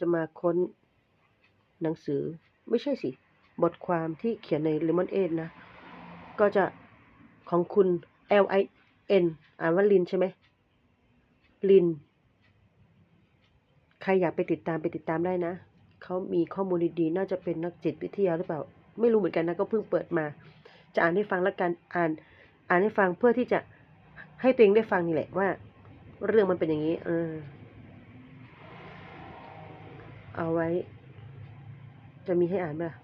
จะมาค้นหนังสือไม่ใช่สิ บทความที่เขียนใน Lemon 8นะ ก็จะของคุณ L I N อ่านว่าลินใช่ไหมลิน ใครอยากไปติดตามไปติดตามได้นะ เขามีข้อมูลดีๆ น่าจะเป็นนักจิตวิทยาหรือเปล่า ไม่รู้เหมือนกันนะ ก็เพิ่งเปิดมา จะอ่านให้ฟังแล้วกัน อ่าน อ่านให้ฟังเพื่อที่จะให้ตัวเองได้ฟังนี่แหละว่า เรื่องมันเป็นอย่างนี้ เออ เอาไว้ จะมีให้อ่านไหมล่ะ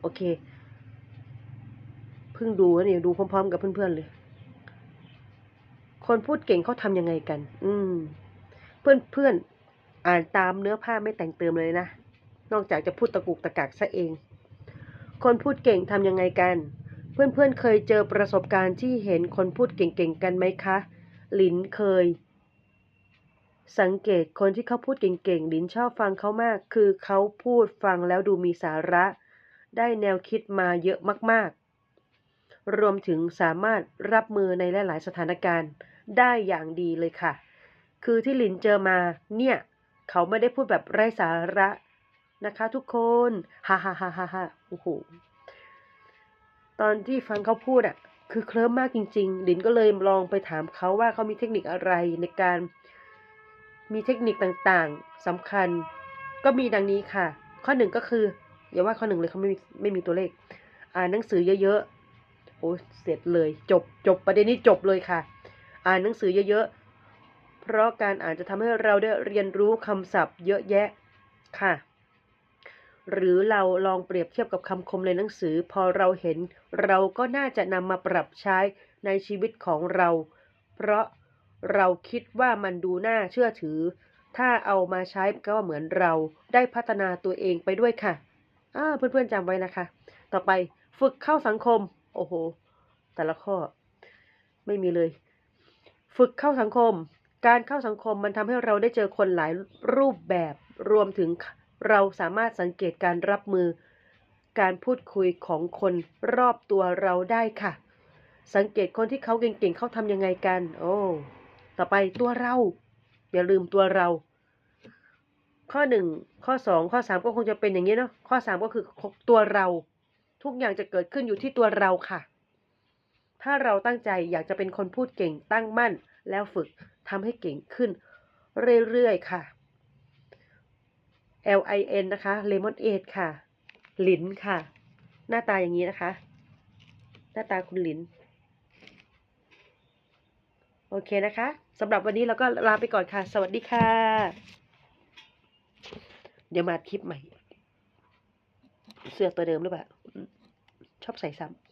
โอเค เพิ่งดูนี่ดูพร้อม ๆ กับเพื่อนๆเลย คนพูดเก่งเขาทำยังไงกัน อืม เพื่อนๆอ่านตามเนื้อผ้าไม่แต่งเติมเลยนะ นอกจากจะพูดตะกุกตะกักซะเอง คนพูดเก่งทำยังไงกัน เพื่อนๆเคยเจอประสบการณ์ที่เห็นคนพูดเก่งๆกันไหมคะ หลินเคย สังเกตคนที่เขาพูดเก่งๆลินชอบฟังเขามาก คือเขาพูดฟังแล้วดูมีสาระ ได้แนวคิดมาเยอะมากๆ รวมถึงสามารถรับมือในหลายๆสถานการณ์ได้อย่างดีเลยค่ะ คือที่ลินเจอมาเนี่ย เขาไม่ได้พูดแบบไร้สาระนะคะ ทุกคนฮ่าฮ่าฮ่าฮ่าฮ่าโอ้โหตอนที่ฟังเขาพูดอะ คือเคลิ้มมากจริง ๆ ลินก็เลยลองไปถามเขาว่าเขามีเทคนิคอะไรในการ มีเทคนิคต่างๆสำคัญ ก็มีดังนี้ค่ะ ข้อหนึ่งก็คือ อย่าว่าข้อหนึ่งเลยเขาไม่มีไม่มีตัวเลข อ่านหนังสือเยอะๆโอ้เสร็จเลย จบจบประเด็นนี้จบเลยค่ะ อ่านหนังสือเยอะๆ เพราะการอ่านจะทำให้เราได้เรียนรู้คำศัพท์ เยอะแยะค่ะ หรือเราลองเปรียบเทียบกับคำคมในหนังสือ พอเราเห็นเราก็น่าจะนำมาปรับใช้ในชีวิตของเรา เพราะ เราคิดว่ามันดูน่าเชื่อถือ ถ้าเอามาใช้ก็เหมือนเราได้พัฒนาตัวเองไปด้วยค่ะอ่าเพื่อนๆจำไว้นะคะ ต่อไปฝึกเข้าสังคม โอ้โห แต่ละข้อ ไม่มีเลย ฝึกเข้าสังคม การเข้าสังคมมันทำให้เราได้เจอคนหลายรูปแบบ รวมถึงเราสามารถสังเกตการรับมือ การพูดคุยของคนรอบตัวเราได้ค่ะ สังเกตคนที่เขาเก่งๆเขาทำยังไงกัน โอ้ ต่อไปตัวเรา อย่าลืมตัวเรา ข้อหนึ่งข้อสองข้อสามก็คงจะเป็นอย่างนี้เนาะข้อสามก็คือตัวเรา ทุกอย่างจะเกิดขึ้นอยู่ที่ตัวเราค่ะ ถ้าเราตั้งใจอยากจะเป็นคนพูดเก่งตั้งมั่น แล้วฝึกทำให้เก่งขึ้น เรื่อยๆค่ะ L I N นะคะ Lemon 8ค่ะ หลินค่ะ หน้าตาอย่างนี้นะคะ หน้าตาคุณหลิน โอเคนะคะสำหรับวันนี้เราก็ลาไปก่อนค่ะ สวัสดีค่ะ เดี๋ยวมาคลิปใหม่ เสื้อตัวเดิมหรือเปล่า ชอบใส่ซ้ำ